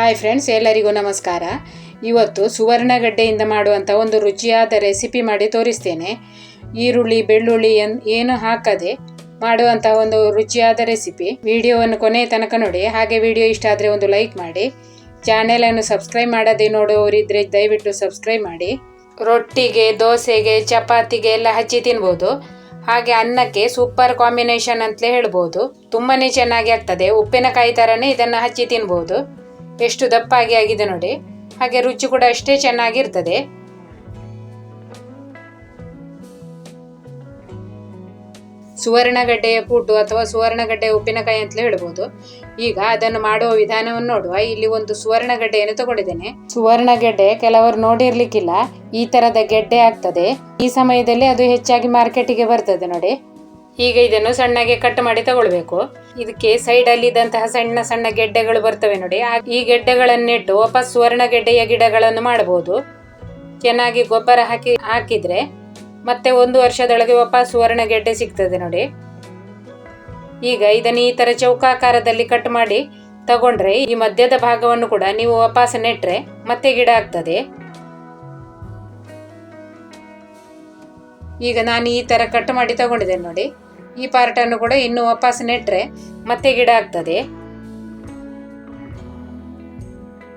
Hi friends, ಎಲ್ಲರಿಗೂ ನಮಸ್ಕಾರ. ಇವತ್ತು ಸುವರ್ಣಗಡ್ಡೆಯಿಂದ ಮಾಡುವಂಥ ಒಂದು ರುಚಿಯಾದ ರೆಸಿಪಿ ಮಾಡಿ ತೋರಿಸ್ತೇನೆ. ಈರುಳ್ಳಿ, ಬೆಳ್ಳುಳ್ಳಿ ಎನ್, ಏನು ಹಾಕದೆ ಮಾಡುವಂಥ ಒಂದು ರುಚಿಯಾದ ರೆಸಿಪಿ. ವಿಡಿಯೋವನ್ನು ಕೊನೆಯ ತನಕ ನೋಡಿ. ಹಾಗೆ ವಿಡಿಯೋ ಇಷ್ಟ ಆದರೆ ಒಂದು ಲೈಕ್ ಮಾಡಿ. ಚಾನೆಲನ್ನು ಸಬ್ಸ್ಕ್ರೈಬ್ ಮಾಡದೆ ನೋಡುವವರಿದ್ದರೆ ದಯವಿಟ್ಟು ಸಬ್ಸ್ಕ್ರೈಬ್ ಮಾಡಿ. ರೊಟ್ಟಿಗೆ, ದೋಸೆಗೆ, ಚಪಾತಿಗೆ ಎಲ್ಲ ಹಚ್ಚಿ ತಿನ್ಬೋದು. ಹಾಗೆ ಅನ್ನಕ್ಕೆ ಸೂಪರ್ ಕಾಂಬಿನೇಷನ್ ಅಂತಲೇ ಹೇಳ್ಬೋದು. ತುಂಬಾ ಚೆನ್ನಾಗಿ ಆಗ್ತದೆ. ಉಪ್ಪಿನಕಾಯಿ ಥರನೇ ಇದನ್ನು ಹಚ್ಚಿ ತಿನ್ಬೋದು. ಎಷ್ಟು ದಪ್ಪಾಗಿ ಆಗಿದೆ ನೋಡಿ. ಹಾಗೆ ರುಚಿ ಕೂಡ ಅಷ್ಟೇ ಚೆನ್ನಾಗಿರ್ತದೆ. ಸುವರ್ಣಗಡ್ಡೆಯ ಕೂಟು ಅಥವಾ ಸುವರ್ಣಗಡ್ಡೆಯ ಉಪ್ಪಿನಕಾಯಿ ಅಂತಲೇ ಹೇಳ್ಬೋದು. ಈಗ ಅದನ್ನು ಮಾಡುವ ವಿಧಾನವನ್ನು ನೋಡುವ. ಇಲ್ಲಿ ಒಂದು ಸುವರ್ಣಗಡ್ಡೆಯನ್ನು ತಗೊಂಡಿದ್ದೇನೆ. ಸುವರ್ಣಗಡ್ಡೆ ಕೆಲವರು ನೋಡಿರ್ಲಿಕ್ಕಿಲ್ಲ. ಈ ತರದ ಗೆಡ್ಡೆ ಆಗ್ತದೆ. ಈ ಸಮಯದಲ್ಲಿ ಅದು ಹೆಚ್ಚಾಗಿ ಮಾರ್ಕೆಟಿಗೆ ಬರ್ತದೆ ನೋಡಿ. ಈಗ ಇದನ್ನು ಸಣ್ಣಗೆ ಕಟ್ ಮಾಡಿ ತಗೊಳ್ಬೇಕು. ಇದಕ್ಕೆ ಸೈಡ್ ಅಲ್ಲಿ ಇದ್ದಂತಹ ಸಣ್ಣ ಸಣ್ಣ ಗೆಡ್ಡೆಗಳು ಬರ್ತವೆ ನೋಡಿ. ಈ ಗೆಡ್ಡೆಗಳನ್ನಿಟ್ಟು ವಾಪಸ್ ಸುವರ್ಣ ಗೆಡ್ಡೆಯ ಗಿಡಗಳನ್ನು ಮಾಡಬಹುದು ಚೆನ್ನಾಗಿ ಗೊಬ್ಬರ ಹಾಕಿ, ಹಾಕಿದ್ರೆ ಮತ್ತೆ ಒಂದು ವರ್ಷದೊಳಗೆ ವಾಪಸ್ ಸುವರ್ಣ ಗೆಡ್ಡೆ ಸಿಗ್ತದೆ ನೋಡಿ. ಈಗ ಇದನ್ನು ಈ ತರ ಚೌಕಾಕಾರದಲ್ಲಿ ಕಟ್ ಮಾಡಿ ತಗೊಂಡ್ರೆ ಈ ಮಧ್ಯದ ಭಾಗವನ್ನು ಕೂಡ ನೀವು ವಾಪಸ್ ನೆಟ್ಟರೆ ಮತ್ತೆ ಗಿಡ ಆಗ್ತದೆ. ಈಗ ನಾನು ಈ ತರ ಕಟ್ ಮಾಡಿ ತಗೊಂಡಿದ್ದೇನೆ ನೋಡಿ. ಈ ಪಾರ್ಟನ್ನು ಕೂಡ ಇನ್ನು ವಾಪಸ್ ನೆಟ್ಟರೆ ಮತ್ತೆ ಗಿಡ ಆಗ್ತದೆ.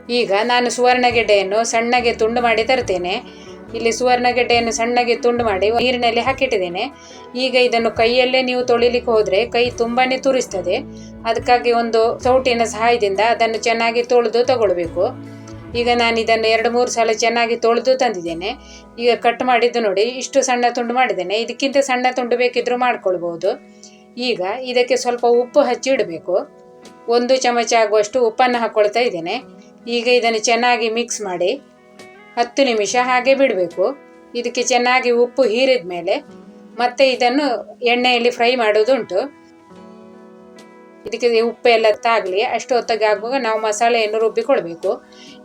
ಈಗ ನಾನು ಸುವರ್ಣಗೆಡ್ಡೆಯನ್ನು ಸಣ್ಣಗೆ ತುಂಡು ಮಾಡಿ ತರ್ತೇನೆ ಇಲ್ಲಿ ಸುವರ್ಣಗೆಡ್ಡೆಯನ್ನು ಸಣ್ಣಗೆ ತುಂಡು ಮಾಡಿ ನೀರಿನಲ್ಲಿ ಹಾಕಿಟ್ಟಿದ್ದೇನೆ. ಈಗ ಇದನ್ನು ಕೈಯಲ್ಲೇ ನೀವು ತೊಳಿಲಿಕ್ಕೆ ಹೋದರೆ ಕೈ ತುಂಬಾನೇ ತುರಿಸ್ತದೆ. ಅದಕ್ಕಾಗಿ ಒಂದು ಸೌಟಿನ ಸಹಾಯದಿಂದ ಅದನ್ನು ಚೆನ್ನಾಗಿ ತೊಳೆದು ತಗೊಳ್ಬೇಕು. ಈಗ ನಾನು ಇದನ್ನು ಎರಡು ಮೂರು ಸಲ ಚೆನ್ನಾಗಿ ತೊಳೆದು ತಂದಿದ್ದೇನೆ. ಈಗ ಕಟ್ ಮಾಡಿದ್ದು ನೋಡಿ, ಇಷ್ಟು ಸಣ್ಣ ತುಂಡು ಮಾಡಿದ್ದೇನೆ. ಇದಕ್ಕಿಂತ ಸಣ್ಣ ತುಂಡು ಬೇಕಿದ್ರೂ ಮಾಡ್ಕೊಳ್ಬೋದು. ಈಗ ಇದಕ್ಕೆ ಸ್ವಲ್ಪ ಉಪ್ಪು ಹಚ್ಚಿ ಇಡಬೇಕು. ಒಂದು ಚಮಚ ಆಗುವಷ್ಟು ಉಪ್ಪನ್ನು ಹಾಕ್ಕೊಳ್ತಾ ಇದ್ದೇನೆ. ಈಗ ಇದನ್ನು ಚೆನ್ನಾಗಿ ಮಿಕ್ಸ್ ಮಾಡಿ ಹತ್ತು ನಿಮಿಷ ಹಾಗೆ ಬಿಡಬೇಕು. ಇದಕ್ಕೆ ಚೆನ್ನಾಗಿ ಉಪ್ಪು ಹೀರಿದ ಮೇಲೆ ಮತ್ತೆ ಇದನ್ನು ಎಣ್ಣೆಯಲ್ಲಿ ಫ್ರೈ ಮಾಡೋದುಂಟು. ಇದಕ್ಕೆ ಉಪ್ಪು ಎಲ್ಲ ತಾಗಲಿ, ಅಷ್ಟು ಹೊತ್ತಾಗಿ ಆಗುವಾಗ ನಾವು ಮಸಾಲೆಯನ್ನು ರುಬ್ಬಿಕೊಳ್ಬೇಕು.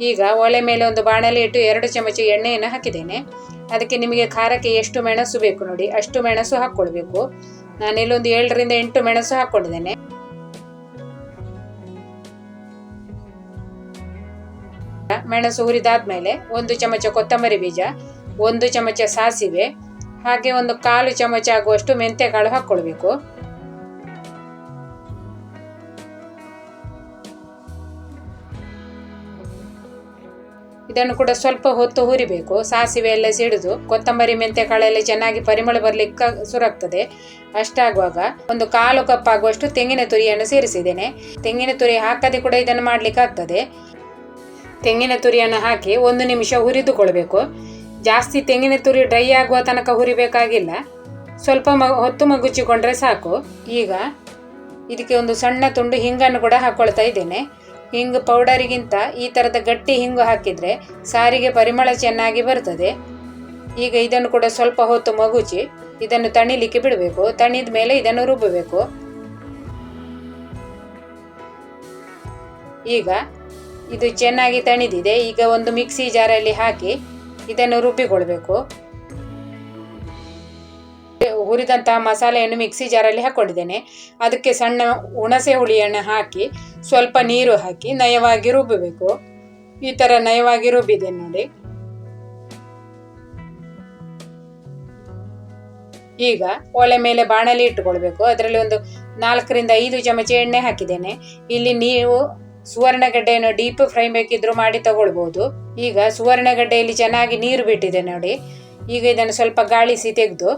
ಈಗ ಒಲೆ ಮೇಲೆ ಒಂದು ಬಾಣಲೆ ಇಟ್ಟು ಎರಡು ಚಮಚ ಎಣ್ಣೆಯನ್ನು ಹಾಕಿದ್ದೇನೆ. ಅದಕ್ಕೆ ನಿಮಗೆ ಖಾರಕ್ಕೆ ಎಷ್ಟು ಮೆಣಸು ಬೇಕು ನೋಡಿ, ಅಷ್ಟು ಮೆಣಸು ಹಾಕ್ಕೊಳ್ಬೇಕು. ನಾನು ಇಲ್ಲೊಂದು ಏಳರಿಂದ ಎಂಟು ಮೆಣಸು ಹಾಕ್ಕೊಂಡಿದ್ದೇನೆ. ಮೆಣಸು ಹುರಿದಾದ್ಮೇಲೆ ಒಂದು ಚಮಚ ಕೊತ್ತಂಬರಿ ಬೀಜ, ಒಂದು ಚಮಚ ಸಾಸಿವೆ, ಹಾಗೆ ಒಂದು ಕಾಲು ಚಮಚ ಆಗುವಷ್ಟು ಮೆಂತ್ಯಕಾಳು ಹಾಕ್ಕೊಳ್ಬೇಕು. ಇದನ್ನು ಕೂಡ ಸ್ವಲ್ಪ ಹೊತ್ತು ಹುರಿಬೇಕು. ಸಾಸಿವೆ ಎಲ್ಲ ಸಿಡಿದು ಕೊತ್ತಂಬರಿ, ಮೆಂತ್ಯ ಕಾಳೆಲ್ಲ ಚೆನ್ನಾಗಿ ಪರಿಮಳ ಬರಲಿಕ್ಕೆ ಸುರಾಗ್ತದೆ ಅಷ್ಟಾಗುವಾಗ ಒಂದು ಕಾಲು ಕಪ್ ಆಗುವಷ್ಟು ತೆಂಗಿನ ತುರಿಯನ್ನು ಸೇರಿಸಿದ್ದೇನೆ. ತೆಂಗಿನ ತುರಿ ಹಾಕದೆ ಕೂಡ ಇದನ್ನು ಮಾಡಲಿಕ್ಕೆ ಆಗ್ತದೆ. ತೆಂಗಿನ ತುರಿಯನ್ನು ಹಾಕಿ ಒಂದು ನಿಮಿಷ ಹುರಿದುಕೊಳ್ಬೇಕು. ಜಾಸ್ತಿ ತೆಂಗಿನ ತುರಿ ಡ್ರೈ ಆಗುವ ತನಕ ಹುರಿಬೇಕಾಗಿಲ್ಲ. ಸ್ವಲ್ಪ ಮ, ಹೊತ್ತು ಮಗುಚಿಕೊಂಡ್ರೆ ಸಾಕು. ಈಗ ಇದಕ್ಕೆ ಒಂದು ಸಣ್ಣ ತುಂಡು ಹಿಂಗನ್ನು ಕೂಡ ಹಾಕ್ಕೊಳ್ತಾ ಇದ್ದೇನೆ. ಹಿಂಗು ಪೌಡರಿಗಿಂತ ಈ ಥರದ ಗಟ್ಟಿ ಹಿಂಗು ಹಾಕಿದರೆ ಸಾರಿಗೆ ಪರಿಮಳ ಚೆನ್ನಾಗಿ ಬರ್ತದೆ. ಈಗ ಇದನ್ನು ಕೂಡ ಸ್ವಲ್ಪ ಹೊತ್ತು ಮಗುಚಿ, ಇದನ್ನು ತಣಿಲಿಕ್ಕೆ ಬಿಡಬೇಕು. ತಣಿದ ಮೇಲೆ ಇದನ್ನು ರುಬ್ಬಬೇಕು. ಈಗ ಇದು ಚೆನ್ನಾಗಿ ತಣಿದಿದೆ. ಈಗ ಒಂದು ಮಿಕ್ಸಿ ಜಾರಲ್ಲಿ ಹಾಕಿ ಇದನ್ನು ರುಬ್ಬಿಕೊಳ್ಬೇಕು. ಹುರಿದಂತಹ ಮಸಾಲೆಯನ್ನು ಮಿಕ್ಸಿ ಜಾರಲ್ಲಿ ಹಾಕ್ಕೊಂಡಿದ್ದೇನೆ ಅದಕ್ಕೆ ಸಣ್ಣ ಹುಣಸೆ ಹುಳಿಯನ್ನು ಹಾಕಿ, ಸ್ವಲ್ಪ ನೀರು ಹಾಕಿ ನಯವಾಗಿ ರುಬ್ಬಬೇಕು ಈ ಥರ ನಯವಾಗಿ ರುಬ್ಬಿದೆ ನೋಡಿ. ಈಗ ಒಲೆ ಮೇಲೆ ಬಾಣಲಿ ಇಟ್ಟುಕೊಳ್ಬೇಕು. ಅದರಲ್ಲಿ ಒಂದು ನಾಲ್ಕರಿಂದ ಐದು ಚಮಚ ಎಣ್ಣೆ ಹಾಕಿದ್ದೇನೆ. ಇಲ್ಲಿ ನೀವು ಸುವರ್ಣಗಡ್ಡೆಯನ್ನು ಡೀಪ್ ಫ್ರೈ ಬೇಕಿದ್ರೂ ಮಾಡಿ ತಗೊಳ್ಬೋದು. ಈಗ ಸುವರ್ಣಗಡ್ಡೆಯಲ್ಲಿ ಚೆನ್ನಾಗಿ ನೀರು ಬಿಟ್ಟಿದೆ ನೋಡಿ. ಈಗ ಇದನ್ನು ಸ್ವಲ್ಪ ಗಾಳಿಸಿ ತೆಗೆದು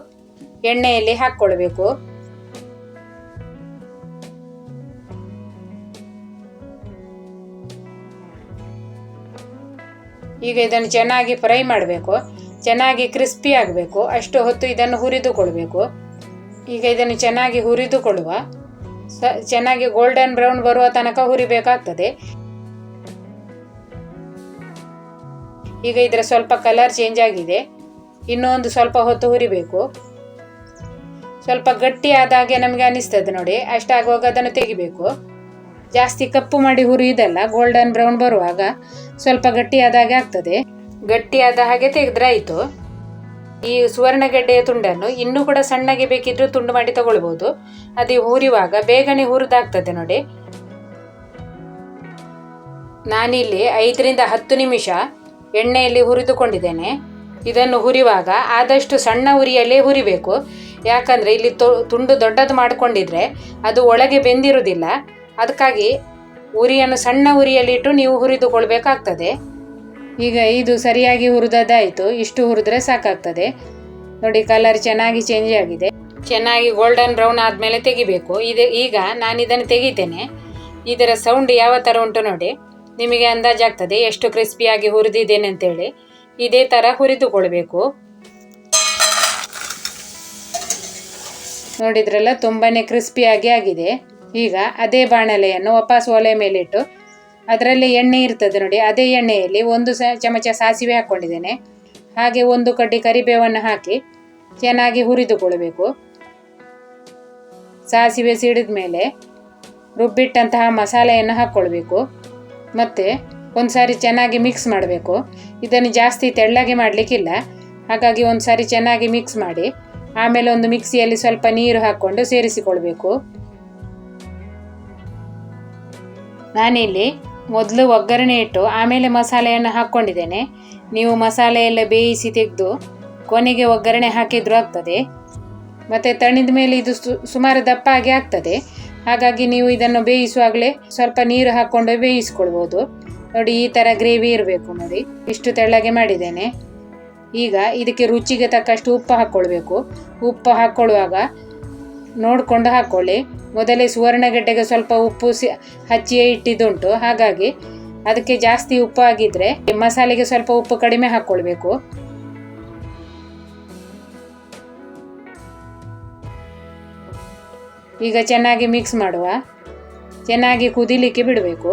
ಎಣ್ಣೆಯಲ್ಲಿ ಹಾಕ್ಕೊಳ್ಬೇಕು. ಈಗ ಇದನ್ನು ಚೆನ್ನಾಗಿ ಫ್ರೈ ಮಾಡಬೇಕು. ಚೆನ್ನಾಗಿ ಕ್ರಿಸ್ಪಿ ಆಗಬೇಕು. ಅಷ್ಟು ಹೊತ್ತು ಇದನ್ನು ಹುರಿದುಕೊಳ್ಬೇಕು. ಈಗ ಇದನ್ನು ಚೆನ್ನಾಗಿ ಹುರಿದುಕೊಳ್ಳುವ. ಸ, ಚೆನ್ನಾಗಿ ಗೋಲ್ಡನ್ ಬ್ರೌನ್ ಬರುವ ತನಕ ಹುರಿಬೇಕಾಗ್ತದೆ. ಈಗ ಇದರ ಸ್ವಲ್ಪ ಕಲರ್ ಚೇಂಜ್ ಆಗಿದೆ. ಇನ್ನೊಂದು ಸ್ವಲ್ಪ ಹೊತ್ತು ಹುರಿಬೇಕು. ಸ್ವಲ್ಪ ಗಟ್ಟಿ ಆದಾಗೆ ನಮಗೆ ಅನಿಸ್ತದೆ ನೋಡಿ. ಅಷ್ಟಾಗುವಾಗ ಅದನ್ನು ತೆಗಿಬೇಕು. ಜಾಸ್ತಿ ಕಪ್ಪು ಮಾಡಿ ಹುರಿಯುವುದಲ್ಲ ಗೋಲ್ಡನ್ ಬ್ರೌನ್ ಬರುವಾಗ ಸ್ವಲ್ಪ ಗಟ್ಟಿಯಾದಾಗೆ ಆಗ್ತದೆ. ಗಟ್ಟಿಯಾದ ಹಾಗೆ ತೆಗೆದ್ರೆ ಆಯಿತು. ಈ ಸುವರ್ಣಗೆಡ್ಡೆಯ ತುಂಡನ್ನು ಇನ್ನೂ ಕೂಡ ಸಣ್ಣಗೆ ಬೇಕಿದ್ರೂ ತುಂಡು ಮಾಡಿ ತಗೊಳ್ಬೋದು. ಅದು ಹುರಿಯುವಾಗ ಬೇಗನೆ ಹುರಿದಾಗ್ತದೆ ನೋಡಿ. ನಾನಿಲ್ಲಿ ಐದರಿಂದ ಹತ್ತು ನಿಮಿಷ ಎಣ್ಣೆಯಲ್ಲಿ ಹುರಿದುಕೊಂಡಿದ್ದೇನೆ. ಇದನ್ನು ಹುರಿಯುವಾಗ ಆದಷ್ಟು ಸಣ್ಣ ಉರಿಯಲ್ಲೇ ಹುರಿಬೇಕು. ಯಾಕಂದರೆ ಇಲ್ಲಿ ತುಂಡು ದೊಡ್ಡದು ಮಾಡಿಕೊಂಡಿದ್ರೆ ಅದು ಒಳಗೆ ಬೆಂದಿರುವುದಿಲ್ಲ ಅದಕ್ಕಾಗಿ ಉರಿಯನ್ನು ಸಣ್ಣ ಉರಿಯಲ್ಲಿಟ್ಟು ನೀವು ಹುರಿದುಕೊಳ್ಬೇಕಾಗ್ತದೆ. ಈಗ ಇದು ಸರಿಯಾಗಿ ಹುರಿದದ್ದಾಯಿತು. ಇಷ್ಟು ಹುರಿದ್ರೆ ಸಾಕಾಗ್ತದೆ. ನೋಡಿ ಕಲರ್ ಚೆನ್ನಾಗಿ ಚೇಂಜ್ ಆಗಿದೆ. ಚೆನ್ನಾಗಿ ಗೋಲ್ಡನ್ ಬ್ರೌನ್ ಆದಮೇಲೆ ತೆಗಿಬೇಕು. ಇದು, ಈಗ ನಾನು ಇದನ್ನು ತೆಗಿತೇನೆ. ಇದರ ಸೌಂಡ್ ಯಾವ ಥರ ಉಂಟು ನೋಡಿ. ನಿಮಗೆ ಅಂದಾಜಾಗ್ತದೆ ಎಷ್ಟು ಕ್ರಿಸ್ಪಿಯಾಗಿ ಹುರಿದಿದ್ದೇನೆ ಅಂತೇಳಿ. ಇದೇ ಥರ ಹುರಿದುಕೊಳ್ಬೇಕು. ನೋಡಿದ್ರಲ್ಲ ತುಂಬಾ ಕ್ರಿಸ್ಪಿಯಾಗಿ ಆಗಿದೆ. ಈಗ ಅದೇ ಬಾಣಲೆಯನ್ನು ವಾಪಸ್ ಒಲೆ ಮೇಲಿಟ್ಟು, ಅದರಲ್ಲಿ ಎಣ್ಣೆ ಇರ್ತದೆ ನೋಡಿ, ಅದೇ ಎಣ್ಣೆಯಲ್ಲಿ ಒಂದು ಸ, ಚಮಚ ಸಾಸಿವೆ ಹಾಕ್ಕೊಂಡಿದ್ದೇನೆ. ಹಾಗೆ ಒಂದು ಕಡ್ಡಿ ಕರಿಬೇವನ್ನು ಹಾಕಿ ಚೆನ್ನಾಗಿ ಹುರಿದುಕೊಳ್ಬೇಕು ಸಾಸಿವೆ ಸಿಡಿದ ಮೇಲೆ ರುಬ್ಬಿಟ್ಟಂತಹ ಮಸಾಲೆಯನ್ನು ಹಾಕ್ಕೊಳ್ಬೇಕು. ಮತ್ತು ಒಂದು ಸಾರಿ ಚೆನ್ನಾಗಿ ಮಿಕ್ಸ್ ಮಾಡಬೇಕು. ಇದನ್ನು ಜಾಸ್ತಿ ತೆಳ್ಳಗೆ ಮಾಡಲಿಕ್ಕಿಲ್ಲ. ಹಾಗಾಗಿ ಒಂದು ಸಾರಿ ಚೆನ್ನಾಗಿ ಮಿಕ್ಸ್ ಮಾಡಿ ಆಮೇಲೆ ಒಂದು ಮಿಕ್ಸಿಯಲ್ಲಿ ಸ್ವಲ್ಪ ನೀರು ಹಾಕ್ಕೊಂಡು ಸೇರಿಸಿಕೊಳ್ಬೇಕು. ನಾನಿಲ್ಲಿ ಮೊದಲು ಒಗ್ಗರಣೆ ಇಟ್ಟು ಆಮೇಲೆ ಮಸಾಲೆಯನ್ನು ಹಾಕ್ಕೊಂಡಿದ್ದೇನೆ. ನೀವು ಮಸಾಲೆ ಎಲ್ಲ ಬೇಯಿಸಿ ತೆಗೆದು ಕೊನೆಗೆ ಒಗ್ಗರಣೆ ಹಾಕಿದ್ರೂ ಆಗ್ತದೆ. ಮತ್ತು ತಣಿದ ಮೇಲೆ ಇದು ಸುಮಾರು ದಪ್ಪ ಆಗಿ ಆಗ್ತದೆ. ಹಾಗಾಗಿ ನೀವು ಇದನ್ನು ಬೇಯಿಸುವಾಗಲೇ ಸ್ವಲ್ಪ ನೀರು ಹಾಕ್ಕೊಂಡು ಬೇಯಿಸ್ಕೊಳ್ಬೋದು. ನೋಡಿ ಈ ಥರ ಗ್ರೇವಿ ಇರಬೇಕು ನೋಡಿ. ಇಷ್ಟು ತೆಳ್ಳಗೆ ಮಾಡಿದ್ದೇನೆ. ಈಗ ಇದಕ್ಕೆ ರುಚಿಗೆ ತಕ್ಕಷ್ಟು ಉಪ್ಪು ಹಾಕ್ಕೊಳ್ಬೇಕು. ಉಪ್ಪು ಹಾಕ್ಕೊಳ್ಳುವಾಗ ನೋಡಿಕೊಂಡು ಹಾಕ್ಕೊಳ್ಳಿ. ಮೊದಲೇ ಸುವರ್ಣಗೆಡ್ಡೆಗೆ ಸ್ವಲ್ಪ ಉಪ್ಪು ಸಿ ಹಚ್ಚಿಯೇ ಇಟ್ಟಿದ್ದುಂಟು. ಹಾಗಾಗಿ ಅದಕ್ಕೆ ಜಾಸ್ತಿ ಉಪ್ಪು ಆಗಿದ್ದರೆ ಮಸಾಲೆಗೆ ಸ್ವಲ್ಪ ಉಪ್ಪು ಕಡಿಮೆ ಹಾಕ್ಕೊಳ್ಬೇಕು. ಈಗ ಚೆನ್ನಾಗಿ ಮಿಕ್ಸ್ ಮಾಡುವ. ಚೆನ್ನಾಗಿ ಕುದಿಲಿಕ್ಕೆ ಬಿಡಬೇಕು.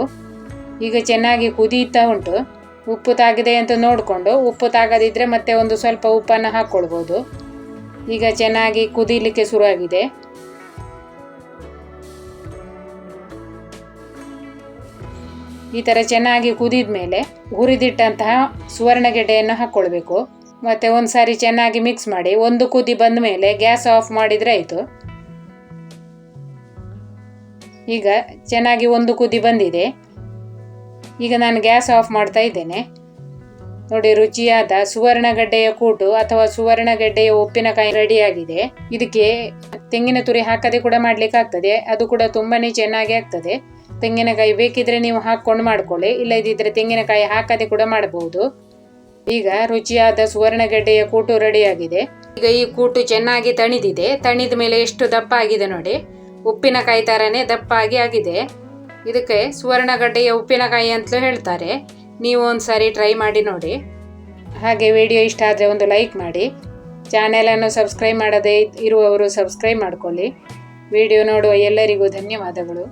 ಈಗ ಚೆನ್ನಾಗಿ ಕುದೀತಾ ಉಂಟು. ಉಪ್ಪು ತಾಗಿದೆ ಅಂತ ನೋಡಿಕೊಂಡು ಉಪ್ಪು ತಾಗದಿದ್ದರೆ ಮತ್ತೆ ಒಂದು ಸ್ವಲ್ಪ ಉಪ್ಪನ್ನು ಹಾಕ್ಕೊಳ್ಬೋದು. ಈಗ ಚೆನ್ನಾಗಿ ಕುದೀಲಿಕ್ಕೆ ಶುರುವಾಗಿದೆ. ಈ ಥರ ಚೆನ್ನಾಗಿ ಕುದಿದ ಮೇಲೆ ಹುರಿದಿಟ್ಟಂತಹ ಸುವರ್ಣಗೆಡ್ಡೆಯನ್ನು ಹಾಕ್ಕೊಳ್ಬೇಕು. ಮತ್ತು ಒಂದು ಸಾರಿ ಚೆನ್ನಾಗಿ ಮಿಕ್ಸ್ ಮಾಡಿ ಒಂದು ಕುದಿ ಬಂದ ಮೇಲೆ ಗ್ಯಾಸ್ ಆಫ್ ಮಾಡಿದರೆ ಆಯಿತು. ಈಗ ಚೆನ್ನಾಗಿ ಒಂದು ಕುದಿ ಬಂದಿದೆ. ಈಗ ನಾನು ಗ್ಯಾಸ್ ಆಫ್ ಮಾಡ್ತಾ ಇದ್ದೇನೆ. ನೋಡಿ, ರುಚಿಯಾದ ಸುವರ್ಣಗಡ್ಡೆಯ ಕೂಟು ಅಥವಾ ಸುವರ್ಣಗಡ್ಡೆಯ ಉಪ್ಪಿನಕಾಯಿ ರೆಡಿಯಾಗಿದೆ. ಇದಕ್ಕೆ ತೆಂಗಿನ ತುರಿ ಹಾಕದೆ ಕೂಡ ಮಾಡ್ಲಿಕ್ಕೆ ಆಗ್ತದೆ. ಅದು ಕೂಡ ತುಂಬಾನೇ ಚೆನ್ನಾಗಿ ಆಗ್ತದೆ. ತೆಂಗಿನಕಾಯಿ ಬೇಕಿದ್ರೆ ನೀವು ಹಾಕ್ಕೊಂಡು ಮಾಡ್ಕೊಳ್ಳಿ. ಇಲ್ಲದಿದ್ದರೆ ತೆಂಗಿನಕಾಯಿ ಹಾಕದೆ ಕೂಡ ಮಾಡಬಹುದು ಈಗ ರುಚಿಯಾದ ಸುವರ್ಣಗಡ್ಡೆಯ ಕೂಟು ರೆಡಿಯಾಗಿದೆ. ಈಗ ಈ ಕೂಟು ಚೆನ್ನಾಗಿ ತಣಿದಿದೆ. ತಣಿದ ಮೇಲೆ ಎಷ್ಟು ದಪ್ಪ ಆಗಿದೆ ನೋಡಿ. ಉಪ್ಪಿನಕಾಯಿ ಥರನೇ ದಪ್ಪ ಆಗಿ ಆಗಿದೆ. ಇದಕ್ಕೆ ಸುವರ್ಣಗಡ್ಡೆಯ ಉಪ್ಪಿನಕಾಯಿ ಅಂತಲೂ ಹೇಳ್ತಾರೆ. ನೀವು ಒಂದು ಸಾರಿ ಟ್ರೈ ಮಾಡಿ ನೋಡಿ. ಹಾಗೆ ವಿಡಿಯೋ ಇಷ್ಟ ಆದರೆ ಒಂದು ಲೈಕ್ ಮಾಡಿ. ಚಾನೆಲನ್ನು ಸಬ್ಸ್ಕ್ರೈಬ್ ಮಾಡದೇ ಇರುವವರು ಸಬ್ಸ್ಕ್ರೈಬ್ ಮಾಡಿಕೊಳ್ಳಿ. ವಿಡಿಯೋ ನೋಡುವ ಎಲ್ಲರಿಗೂ ಧನ್ಯವಾದಗಳು.